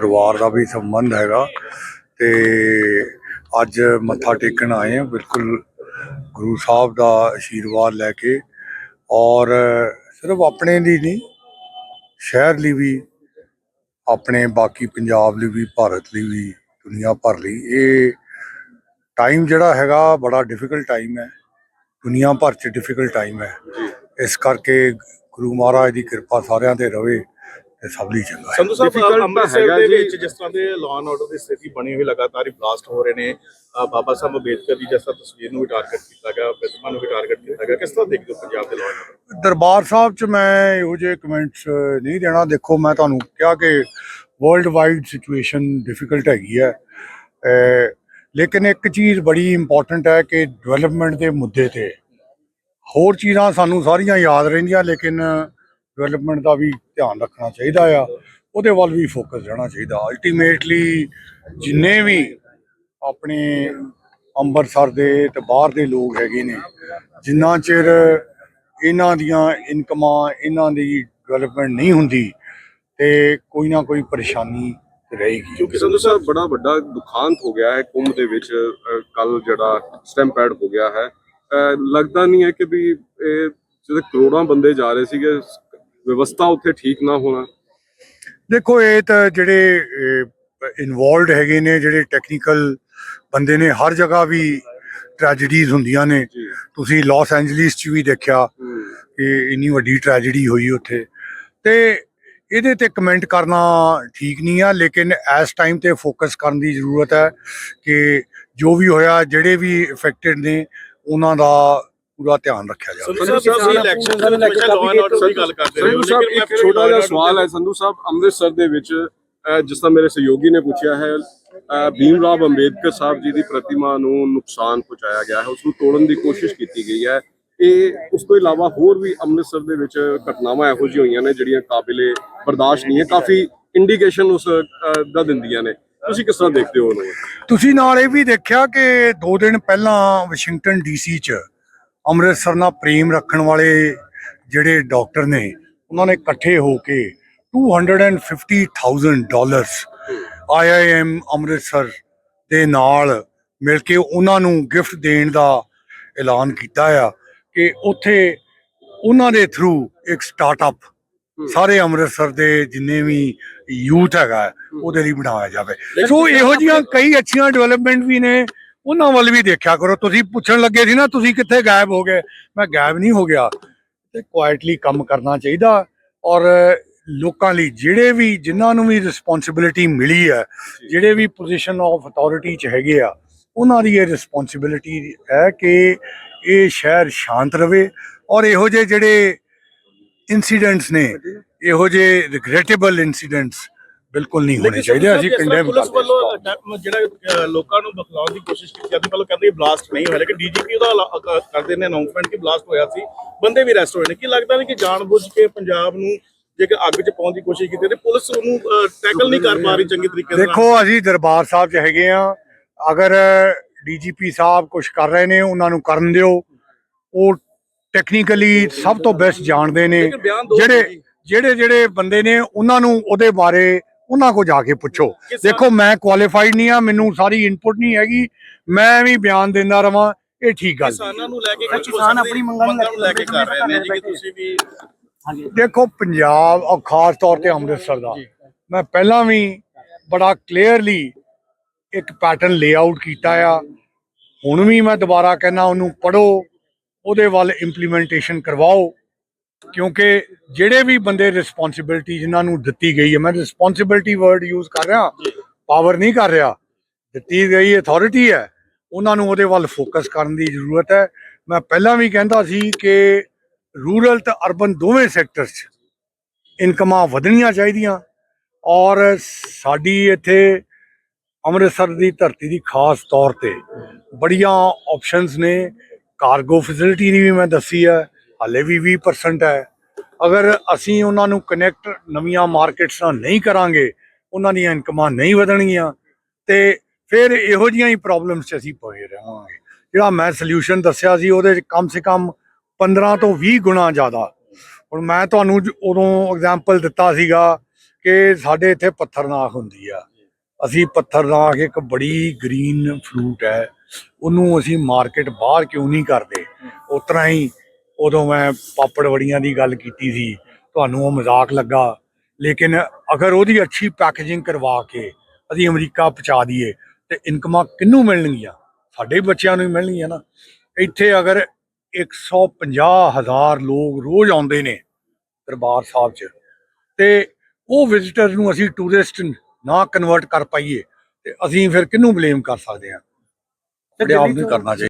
ਪਰਿਵਾਰ ਦਾ ਵੀ ਸੰਬੰਧ ਹੈਗਾ ਤੇ ਅੱਜ ਮੱਥਾ ਟੇਕਣ ਆਏ ਹਾਂ, ਬਿਲਕੁਲ ਗੁਰੂ ਸਾਹਿਬ ਦਾ ਆਸ਼ੀਰਵਾਦ ਲੈ ਕੇ ਔਰ ਸਿਰਫ ਆਪਣੇ ਲਈ ਨਹੀਂ, ਸ਼ਹਿਰ ਲਈ ਵੀ, ਆਪਣੇ ਬਾਕੀ ਪੰਜਾਬ ਲਈ ਵੀ, ਭਾਰਤ ਲਈ ਵੀ, ਦੁਨੀਆ ਭਰ ਲਈ। ਇਹ ਟਾਈਮ ਜਿਹੜਾ ਹੈਗਾ ਬੜਾ ਡਿਫਿਕਲਟ ਟਾਈਮ ਹੈ। ਦੁਨੀਆ ਭਰ 'ਚ ਡਿਫਿਕਲਟ ਟਾਈਮ ਹੈ। ਇਸ ਕਰਕੇ ਗੁਰੂ ਮਹਾਰਾਜ ਦੀ ਕਿਰਪਾ ਸਾਰਿਆਂ ਤੇ ਰਵੇ। ਤੇ ਸਭ ਲਈ ਚੰਗਾ ਹੈ। ਸੰਧੂ ਸਾਹਿਬ ਅੰਮ੍ਰਿਤਸਰ ਦੇ। ਵਿੱਚ ਜਿਸ ਤਰ੍ਹਾਂ ਦੇ ਲਾਅ ਐਂਡ ਆਰਡਰ ਦੀ ਸਥਿਤੀ ਬਣੀ ਹੋਈ ਲਗਾਤਾਰ ਹੀ ਬਲਾਸਟ ਹੋ ਰਹੇ ਨੇ ਬਾਬਾ ਸਾਹਿਬ ਅੰਬੇਦਕਰ ਦੀ ਜਿਸ ਤਰ੍ਹਾਂ ਤਸਵੀਰ ਨੂੰ ਵੀ ਟਾਰਗੇਟ ਕੀਤਾ ਗਿਆ ਪ੍ਰਤਿਮਾ ਨੂੰ ਵੀ ਟਾਰਗੇਟ ਕੀਤਾ ਗਿਆ ਕਿਸ ਤਰ੍ਹਾਂ ਦੇਖਦੇ ਹੋ ਪੰਜਾਬ ਦੇ law and order Darbar Sahib 'ਚ ਮੈਂ ਇਹੋ ਜਿਹੇ ਕਮੈਂਟਸ ਨਹੀਂ ਦੇਣਾ। ਦੇਖੋ ਮੈਂ ਤੁਹਾਨੂੰ ਕਿਹਾ ਕਿ ਵਰਲਡ ਵਾਈਡ ਸਿਚੁਏਸ਼ਨ ਡਿਫਿਕਲਟ ਹੈਗੀ ਹੈ। ਲੇਕਿਨ ਇੱਕ ਚੀਜ਼ ਬੜੀ ਇੰਪੋਰਟੈਂਟ ਹੈ ਕਿ ਡਿਵੈਲਪਮੈਂਟ ਦੇ ਮੁੱਦੇ ਤੇ ਹੋਰ ਚੀਜ਼ਾਂ ਸਾਨੂੰ ਸਾਰੀਆਂ ਯਾਦ ਰਹਿੰਦੀਆਂ ਲੇਕਿਨ ਡਿਵੈਲਪਮੈਂਟ ਦਾ ਵੀ ਧਿਆਨ ਰੱਖਣਾ ਚਾਹੀਦਾ ਆ। ਉਹਦੇ ਵੱਲ ਵੀ ਫੋਕਸ ਰਹਿਣਾ ਚਾਹੀਦਾ। ਅਲਟੀਮੇਟਲੀ ਜਿੰਨੇ ਵੀ ਆਪਣੇ ਅੰਮ੍ਰਿਤਸਰ ਦੇ ਤੇ ਬਾਹਰ ਦੇ ਲੋਕ ਹੈਗੇ ਨੇ, ਜਿੰਨਾ ਚਿਰ ਇਹਨਾਂ ਦੀਆਂ ਇਨਕਮਾਂ ਇਹਨਾਂ ਦੀ ਡਿਵੈਲਪਮੈਂਟ ਨਹੀਂ ਹੁੰਦੀ ਤੇ ਕੋਈ ਨਾ ਕੋਈ ਪਰੇਸ਼ਾਨੀ ਰਹੇਗੀ। ਕਿਉਂਕਿ ਸੰਧੂ ਸਾਹਿਬ, ਬੜਾ ਵੱਡਾ ਦੁਖਾਂਤ ਹੋ ਗਿਆ ਹੈ ਕੁੰਭ ਦੇ ਵਿੱਚ। ਕੱਲ ਜਿਹੜਾ ਸਟੈਂਪੈਡ ਹੋ ਗਿਆ ਹੈ। ਲੱਗਦਾ ਨਹੀਂ ਹੈ ਕਿ ਵੀ ਇਹ ਜਿਹੜੇ ਕਰੋੜਾਂ ਬੰਦੇ ਜਾ ਰਹੇ ਸੀਗੇ ਵਿਵਸਥਾ ਉੱਥੇ ਠੀਕ ਨਾ ਹੋਣਾ। ਦੇਖੋ ਇਹ ਤਾਂ ਜਿਹੜੇ ਇਨਵੋਲਡ ਹੈਗੇ ਨੇ ਜਿਹੜੇ ਟੈਕਨੀਕਲ ਬੰਦੇ ਨੇ ਹਰ ਜਗ੍ਹਾ ਵੀ ਟ੍ਰੈਜੇਡੀਜ਼ ਹੁੰਦੀਆਂ ਨੇ। ਤੁਸੀਂ ਲਾਸ ਐਂਜਲਿਸ 'ਚ ਵੀ ਦੇਖਿਆ ਕਿ ਇੰਨੀ ਵੱਡੀ ਟ੍ਰੈਜੇਡੀ ਹੋਈ ਉੱਥੇ। ਤੇ ਇਹਦੇ ਤੇ ਕਮੈਂਟ ਕਰਨਾ ਠੀਕ ਨਹੀਂ ਆ ਲੇਕਿਨ ਇਸ ਟਾਈਮ ਤੇ ਫੋਕਸ ਕਰਨ ਦੀ ਜ਼ਰੂਰਤ ਹੈ ਕਿ ਜੋ ਵੀ ਹੋਇਆ ਜਿਹੜੇ ਵੀ ਇਫੈਕਟਡ ਨੇ ਉਹਨਾਂ ਦਾ ਪੂਰਾ ਧਿਆਨ ਰੱਖਿਆ ਜਾਵੇ। ਸੰਧੂ ਸਾਹਿਬ ਤੁਸੀਂ ਇਲੈਕਸ਼ਨ ਦੇ ਵਿੱਚ ਹਮੇਸ਼ਾ ਲਾਅ ਐਂਡ ਆਰਡਰ ਦੀ ਗੱਲ ਕਰਦੇ ਰਹੇ ਹੋ ਸੰਧੂ ਸਾਹਿਬ ਲੇਕਿਨ ਇੱਕ ਛੋਟਾ ਜਿਹਾ ਸਵਾਲ ਹੈ। ਸੰਧੂ ਸਾਹਿਬ ਅੰਮ੍ਰਿਤਸਰ ਦੇ ਵਿੱਚ ਜਿਸ ਤਰ੍ਹਾਂ ਮੇਰੇ ਸਹਿਯੋਗੀ ਨੇ ਪੁੱਛਿਆ ਹੈ ਭੀਮ ਰਾਵ ਅੰਬੇਦਕਰ ਸਾਹਿਬ ਜੀ ਦੀ ਪ੍ਰਤਿਮਾ ਨੂੰ ਨੁਕਸਾਨ ਪਹੁੰਚਾਇਆ ਗਿਆ ਹੈ ਉਸ ਨੂੰ ਤੋੜਨ ਦੀ ਕੋਸ਼ਿਸ਼ ਕੀਤੀ ਗਈ ਹੈ। ਇਹ ਉਸ ਤੋਂ ਇਲਾਵਾ ਹੋਰ ਵੀ ਅੰਮ੍ਰਿਤਸਰ ਦੇ ਵਿੱਚ ਘਟਨਾਵਾਂ ਇਹੋ ਜਿਹੀਆਂ ਹੋਈਆਂ ਨੇ ਜਿਹੜੀਆਂ ਕਾਬਿਲੇ ਬਰਦਾਸ਼ਤ ਨਹੀਂ ਹੈ ਕਾਫੀ ਇੰਡੀਕੇਸ਼ਨ ਉਸ ਦਾ ਦਿੰਦੀਆਂ ਨੇ। ਤੁਸੀਂ ਕਿਸ ਤਰ੍ਹਾਂ ਦੇਖਦੇ ਹੋ ਉਹਨੂੰ ਤੁਸੀਂ ਨਾਲ ਇਹ ਵੀ ਦੇਖਿਆ ਕਿ 2 ਦਿਨ ਪਹਿਲਾਂ ਵਾਸ਼ਿੰਗਟਨ ਡੀਸੀ ਚ ਅੰਮ੍ਰਿਤਸਰ ਨਾਲ ਪ੍ਰੇਮ ਰੱਖਣ ਵਾਲੇ ਜਿਹੜੇ ਡਾਕਟਰ ਨੇ ਉਹਨਾਂ ਨੇ ਇਕੱਠੇ ਹੋ ਕੇ 250000 ਡਾਲਰਸ ਆਈਆਈਐਮ ਅੰਮ੍ਰਿਤਸਰ ਦੇ ਨਾਲ ਮਿਲ ਕੇ ਉਹਨਾਂ ਨੂੰ ਗਿਫਟ ਦੇਣ ਦਾ ਐਲਾਨ ਕੀਤਾ ਆ ਕਿ ਉੱਥੇ ਉਹਨਾਂ ਦੇ ਥਰੂ ਇੱਕ ਸਟਾਰਟਅਪ ਸਾਰੇ ਅੰਮ੍ਰਿਤਸਰ ਦੇ ਜਿੰਨੇ ਵੀ ਯੂਥ ਹੈਗਾ ਉਹਦੇ ਲਈ ਬਣਾਇਆ ਜਾਵੇ। ਸੋ ਇਹੋ ਜੀਆਂ ਕਈ ਅੱਛੀਆਂ ਡਿਵੈਲਪਮੈਂਟ ਵੀ ਨੇ ਉਹਨਾਂ ਵੱਲ ਵੀ ਦੇਖਿਆ ਕਰੋ। ਤੁਸੀਂ ਪੁੱਛਣ ਲੱਗੇ ਸੀ ਨਾ ਤੁਸੀਂ ਕਿੱਥੇ ਗਾਇਬ ਹੋ ਗਏ? ਮੈਂ ਗਾਇਬ ਨਹੀਂ ਹੋ ਗਿਆ। ਤੇ ਕੁਆਇਟਲੀ ਕੰਮ ਕਰਨਾ ਚਾਹੀਦਾ। ਔਰ ਲੋਕਾਂ ਲਈ ਜਿਹੜੇ ਵੀ ਜਿਨ੍ਹਾਂ ਨੂੰ ਵੀ ਰਿਸਪੌਂਸਿਬਿਲਿਟੀ ਮਿਲੀ ਹੈ ਜਿਹੜੇ ਵੀ ਪੋਜੀਸ਼ਨ ਆਫ ਅਥਾਰਟੀ 'ਚ ਹੈਗੇ ਆ ਉਹਨਾਂ ਦੀ ਇਹ ਰਿਸਪੌਂਸਿਬਿਲਿਟੀ ਹੈ ਕਿ ਇਹ ਸ਼ਹਿਰ ਸ਼ਾਂਤ ਰਵੇ। ਔਰ ਇਹੋ ਜਿਹੇ ਜਿਹੜੇ ਇਨਸੀਡੈਂਟਸ ਨੇ ਇਹੋ ਜਿਹੇ ਰਿਗਰੇਟੇਬਲ ਇਨਸੀਡੈਂਟਸ ਬਿਲਕੁਲ ਨਹੀਂ ਹੋਣੇ ਚਾਹੀਦੇ ਅਸੀਂ ਕੰਡੈਮ ਕਰਦੇ ਵੱਲੋਂ ਜਿਹੜਾ ਲੋਕਾਂ ਨੂੰ ਬਖਲਾਉਣ ਦੀ ਕੋਸ਼ਿਸ਼ ਕੀਤੀ ਜਾਂਦੀ ਪਹਿਲਾਂ ਕਹਿੰਦੇ ਬਲਾਸਟ ਨਹੀਂ ਹੋਇਆ ਲੇਕਿਨ ਡੀਜੀਪੀ ਉਹਦਾ ਕਰਦੇ ਨੇ ਅਨਾਉਂਸਮੈਂਟ ਕਿ ਬਲਾਸਟ ਹੋਇਆ ਸੀ ਬੰਦੇ ਵੀ ਅਰੈਸਟ ਹੋਏ ਨੇ। ਕੀ ਲੱਗਦਾ ਨਹੀਂ ਕਿ ਜਾਣਬੁੱਝ ਕੇ ਪੰਜਾਬ ਨੂੰ ਜੇਕਰ ਅੱਗ 'ਚ ਪਾਉਣ ਦੀ ਕੋਸ਼ਿਸ਼ ਕੀਤੀ ਤੇ ਪੁਲਿਸ ਉਹਨੂੰ ਟੈਕਲ ਨਹੀਂ ਕਰ ਪਾ ਰਹੀ ਚੰਗੀ ਤਰੀਕੇ ਨਾਲ? ਦੇਖੋ ਅਸੀਂ ਦਰਬਾਰ ਸਾਹਿਬ 'ਚ ਹੈਗੇ ਆ ਅਗਰ ਡੀਜੀਪੀ ਸਾਹਿਬ ਕੁਝ ਕਰ ਰਹੇ ਨੇ ਉਹਨਾਂ ਨੂੰ ਕਰਨ ਦਿਓ। ਉਹ ਟੈਕਨੀਕਲੀ ਸਭ ਤੋਂ ਬੈਸਟ ਜਾਣਦੇ ਨੇ। ਜਿਹੜੇ ਜਿਹੜੇ ਜਿਹੜੇ ਬੰਦੇ ਨੇ ਉਹਨਾਂ ਨੂੰ ਉਹਦੇ ਬਾਰੇ ਉਹਨਾਂ ਕੋ ਜਾ ਕੇ ਪੁੱਛੋ। ਦੇਖੋ ਮੈਂ ਕੁਆਲੀਫਾਈਡ ਨਹੀਂ ਆ ਮੈਨੂੰ ਸਾਰੀ ਇਨਪੁਟ ਨਹੀਂ ਹੈਗੀ। ਮੈਂ ਵੀ ਬਿਆਨ ਦਿੰਦਾ ਰਵਾਂ ਇਹ ਠੀਕ ਗੱਲ ਕਿਸਾਨਾਂ ਨੂੰ ਲੈ ਕੇ ਸਰ, ਕਿਸਾਨ ਆਪਣੀ ਮੰਗਾਂ ਨੂੰ ਨੂੰ ਲੈ ਕੇ ਕਰ ਰਹੇ ਨੇ ਜੀ ਕਿ ਬੈਠੇ। ਤੁਸੀਂ ਵੀ ਦੇਖੋ ਪੰਜਾਬ ਔਰ ਖਾਸ ਤੌਰ ਤੇ ਅੰਮ੍ਰਿਤਸਰ ਦਾ। ਮੈਂ ਪਹਿਲਾਂ ਵੀ ਬੜਾ ਕਲੀਅਰਲੀ ਇੱਕ ਪੈਟਰਨ ਲੇਆਊਟ ਕੀਤਾ ਆ। ਹੁਣ ਵੀ ਮੈਂ ਦੁਬਾਰਾ ਕਹਿੰਦਾ ਉਹਨੂੰ ਪੜੋ ਉਹਦੇ ਵੱਲ ਇੰਪਲੀਮੈਂਟੇਸ਼ਨ ਕਰਵਾਓ। ਕਿਉਂਕਿ ਜਿਹੜੇ ਵੀ ਬੰਦੇ ਰਿਸਪੌਂਸਿਬਿਲਟੀ ਜਿਨ੍ਹਾਂ ਨੂੰ ਦਿੱਤੀ ਗਈ ਹੈ, ਮੈਂ ਰਿਸਪੌਂਸਿਬਿਲਟੀ ਵਰਡ ਯੂਜ਼ ਕਰ ਰਿਹਾ ਪਾਵਰ ਨਹੀਂ ਕਰ ਰਿਹਾ, ਦਿੱਤੀ ਗਈ ਅਥਾਰਟੀ ਹੈ, ਉਹਨਾਂ ਨੂੰ ਉਹਦੇ ਵੱਲ ਫੋਕਸ ਕਰਨ ਦੀ ਜ਼ਰੂਰਤ ਹੈ। ਮੈਂ ਪਹਿਲਾਂ ਵੀ ਕਹਿੰਦਾ ਸੀ ਕਿ ਰੂਰਲ ਤੇ ਅਰਬਨ ਦੋਵੇਂ ਸੈਕਟਰ 'ਚ ਇਨਕਮਾਂ ਵਧਣੀਆਂ ਚਾਹੀਦੀਆਂ ਔਰ ਸਾਡੀ ਇੱਥੇ ਅੰਮ੍ਰਿਤਸਰ ਦੀ ਧਰਤੀ ਦੀ ਖਾਸ ਤੌਰ ਤੇ ਬੜੀਆਂ ਆਪਸ਼ਨਸ ਨੇ। ਕਾਰਗੋ ਫੈਸਿਲਿਟੀ ਦੀ ਵੀ ਮੈਂ ਦੱਸੀ ਹੈ। ਹਾਲੇ ਵੀ 20% ਹੈ। ਅਗਰ ਅਸੀਂ ਉਹਨਾਂ ਨੂੰ ਕਨੈਕਟ ਨਵੀਆਂ ਮਾਰਕੀਟਸ ਨਾਲ ਨਹੀਂ ਕਰਾਂਗੇ, ਉਹਨਾਂ ਦੀਆਂ ਇਨਕਮਾਂ ਨਹੀਂ ਵਧਣਗੀਆਂ, ਤੇ ਫਿਰ ਇਹੋ ਜਿਹੀਆਂ ਹੀ ਪ੍ਰੋਬਲਮਸ 'ਚ ਅਸੀਂ ਪਏ ਰਹਾਂਗੇ। ਜਿਹੜਾ ਮੈਂ ਸੋਲੂਸ਼ਨ ਦੱਸਿਆ ਸੀ, ਉਹਦੇ 'ਚ ਕਮ ਸੇ ਕਮ 15 ਤੋਂ 20 ਗੁਣਾ ਜ਼ਿਆਦਾ। ਹੁਣ ਮੈਂ ਤੁਹਾਨੂੰ ਉਦੋਂ ਐਗਜ਼ਾਮਪਲ ਦਿੱਤਾ ਸੀਗਾ ਕਿ ਸਾਡੇ ਇੱਥੇ ਪੱਥਰਨਾਖ ਹੁੰਦੀ ਆ। ਅਸੀਂ ਪੱਥਰਨਾਖ ਇੱਕ ਬੜੀ ਗ੍ਰੀਨ ਫਰੂਟ ਹੈ। ਉਹਨੂੰ ਅਸੀਂ ਮਾਰਕੀਟ ਬਾਹਰ ਕਿਉਂ ਨਹੀਂ ਕਰਦੇ? ਉਸ ਤਰ੍ਹਾਂ ਹੀ ਉਦੋਂ ਮੈਂ ਪਾਪੜ ਵੜੀਆਂ ਦੀ ਗੱਲ ਕੀਤੀ ਸੀ ਤੁਹਾਨੂੰ ਉਹ ਮਜ਼ਾਕ ਲੱਗਾ। ਲੇਕਿਨ ਅਗਰ ਉਹਦੀ ਅੱਛੀ ਪੈਕੇਜਿੰਗ ਕਰਵਾ ਕੇ ਅਸੀਂ ਅਮਰੀਕਾ ਪਹੁੰਚਾ ਦਈਏ ਤੇ ਇਨਕਮਾਂ ਕਿੰਨੂੰ ਮਿਲਣਗੀਆਂ? ਸਾਡੇ ਬੱਚਿਆਂ ਨੂੰ ਹੀ ਮਿਲਣਗੀਆਂ ਨਾ। ਇੱਥੇ ਅਗਰ 150 ਹਜ਼ਾਰ ਲੋਕ ਰੋਜ਼ ਆਉਂਦੇ ਨੇ ਦਰਬਾਰ ਸਾਹਿਬ 'ਚ ਤੇ ਉਹ ਵਿਜ਼ਿਟਰ ਨੂੰ ਅਸੀਂ ਟੂਰਿਸਟ ਨਾ ਕਨਵਰਟ ਕਰ ਪਾਈਏ ਤੇ ਅਸੀਂ ਫਿਰ ਕਿਹਨੂੰ ਬਲੇਮ ਕਰ ਸਕਦੇ ਹਾਂ? ਆਪਣੇ ਆਪ ਨੂੰ ਕਰਨਾ ਚਾਹੀਦਾ